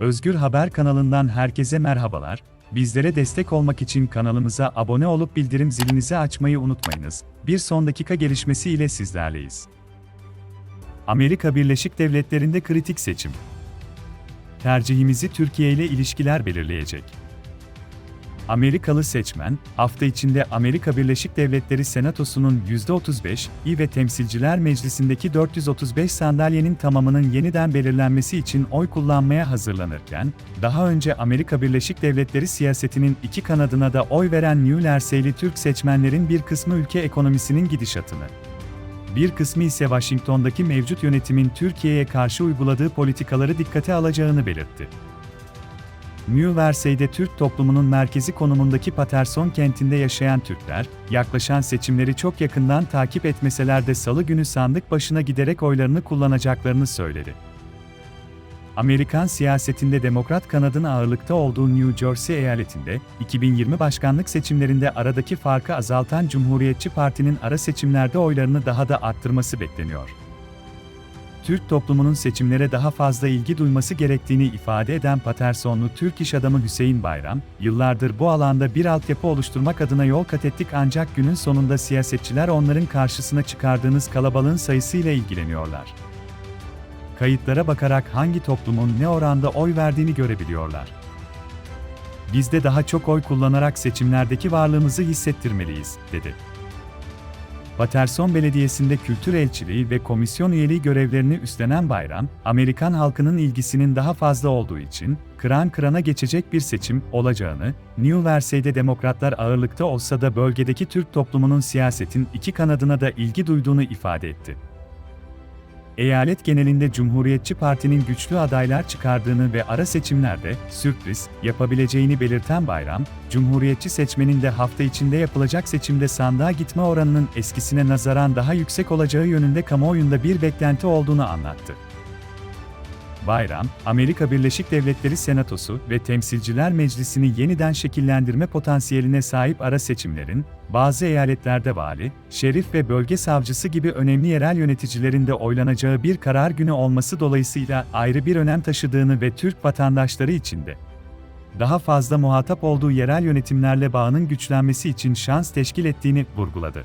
Özgür Haber kanalından herkese merhabalar. Bizlere destek olmak için kanalımıza abone olup bildirim zilinizi açmayı unutmayınız. Bir son dakika gelişmesi ile sizlerleyiz. Amerika Birleşik Devletleri'nde kritik seçim. Tercihimizi Türkiye ile ilişkiler belirleyecek. Amerikalı seçmen, hafta içinde Amerika Birleşik Devletleri Senatosu'nun %35'i ve Temsilciler Meclisi'ndeki 435 sandalyenin tamamının yeniden belirlenmesi için oy kullanmaya hazırlanırken, daha önce Amerika Birleşik Devletleri siyasetinin iki kanadına da oy veren New Jersey'li Türk seçmenlerin bir kısmı ülke ekonomisinin gidişatını, bir kısmı ise Washington'daki mevcut yönetimin Türkiye'ye karşı uyguladığı politikaları dikkate alacağını belirtti. New Jersey'de Türk toplumunun merkezi konumundaki Paterson kentinde yaşayan Türkler, yaklaşan seçimleri çok yakından takip etmeseler de salı günü sandık başına giderek oylarını kullanacaklarını söyledi. Amerikan siyasetinde demokrat kanadın ağırlıkta olduğu New Jersey eyaletinde, 2020 başkanlık seçimlerinde aradaki farkı azaltan Cumhuriyetçi Parti'nin ara seçimlerde oylarını daha da arttırması bekleniyor. Türk toplumunun seçimlere daha fazla ilgi duyması gerektiğini ifade eden Patersonlu Türk iş adamı Hüseyin Bayram, yıllardır bu alanda bir altyapı oluşturmak adına yol kat ettik ancak günün sonunda siyasetçiler onların karşısına çıkardığınız kalabalığın sayısıyla ilgileniyorlar. Kayıtlara bakarak hangi toplumun ne oranda oy verdiğini görebiliyorlar. Biz de daha çok oy kullanarak seçimlerdeki varlığımızı hissettirmeliyiz, dedi. Paterson Belediyesi'nde kültür elçiliği ve komisyon üyeliği görevlerini üstlenen Bayram, Amerikan halkının ilgisinin daha fazla olduğu için, kıran kırana geçecek bir seçim olacağını, New Jersey'de demokratlar ağırlıkta olsa da bölgedeki Türk toplumunun siyasetin iki kanadına da ilgi duyduğunu ifade etti. Eyalet genelinde Cumhuriyetçi Parti'nin güçlü adaylar çıkardığını ve ara seçimlerde sürpriz yapabileceğini belirten Bayram, Cumhuriyetçi seçmenin de hafta içinde yapılacak seçimde sandığa gitme oranının eskisine nazaran daha yüksek olacağı yönünde kamuoyunda bir beklenti olduğunu anlattı. Bayram, Amerika Birleşik Devletleri Senatosu ve Temsilciler Meclisi'ni yeniden şekillendirme potansiyeline sahip ara seçimlerin, bazı eyaletlerde vali, şerif ve bölge savcısı gibi önemli yerel yöneticilerin de oylanacağı bir karar günü olması dolayısıyla ayrı bir önem taşıdığını ve Türk vatandaşları için de daha fazla muhatap olduğu yerel yönetimlerle bağının güçlenmesi için şans teşkil ettiğini vurguladı.